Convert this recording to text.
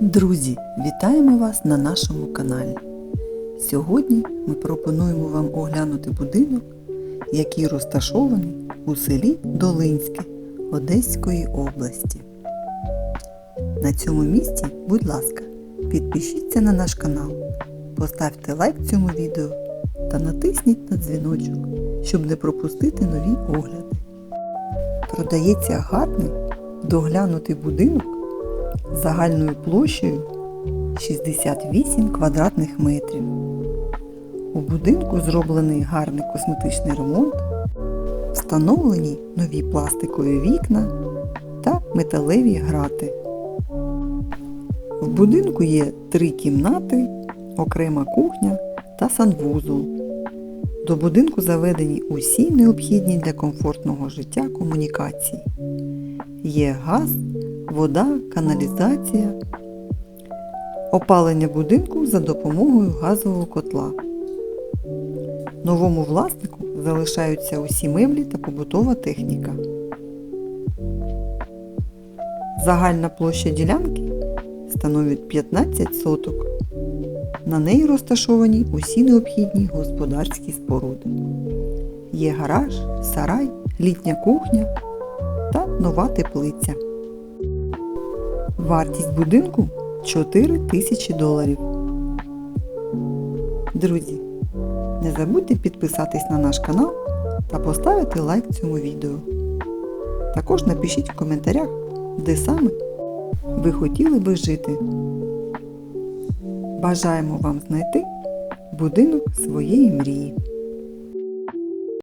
Друзі, вітаємо вас на нашому каналі. Сьогодні ми пропонуємо вам оглянути будинок, який розташований у селі Долинське Одеської області. На цьому місці, будь ласка, підпишіться на наш канал, поставте лайк цьому відео та натисніть на дзвіночок, щоб не пропустити нові огляди. Продається гарний доглянутий будинок загальною площею 68 квадратних метрів. У будинку зроблений гарний косметичний ремонт, встановлені нові пластикові вікна та металеві грати. В будинку є три кімнати, окрема кухня та санвузол. До будинку заведені усі необхідні для комфортного життя комунікації. Є газ, вода, каналізація, опалення будинку за допомогою газового котла. Новому власнику залишаються усі меблі та побутова техніка. Загальна площа ділянки становить 15 соток. На неї розташовані усі необхідні господарські споруди. Є гараж, сарай, літня кухня та нова теплиця. Вартість будинку 4 тисячі доларів. Друзі, не забудьте підписатись на наш канал та поставити лайк цьому відео. Також напишіть в коментарях, де саме ви хотіли би жити. Бажаємо вам знайти будинок своєї мрії.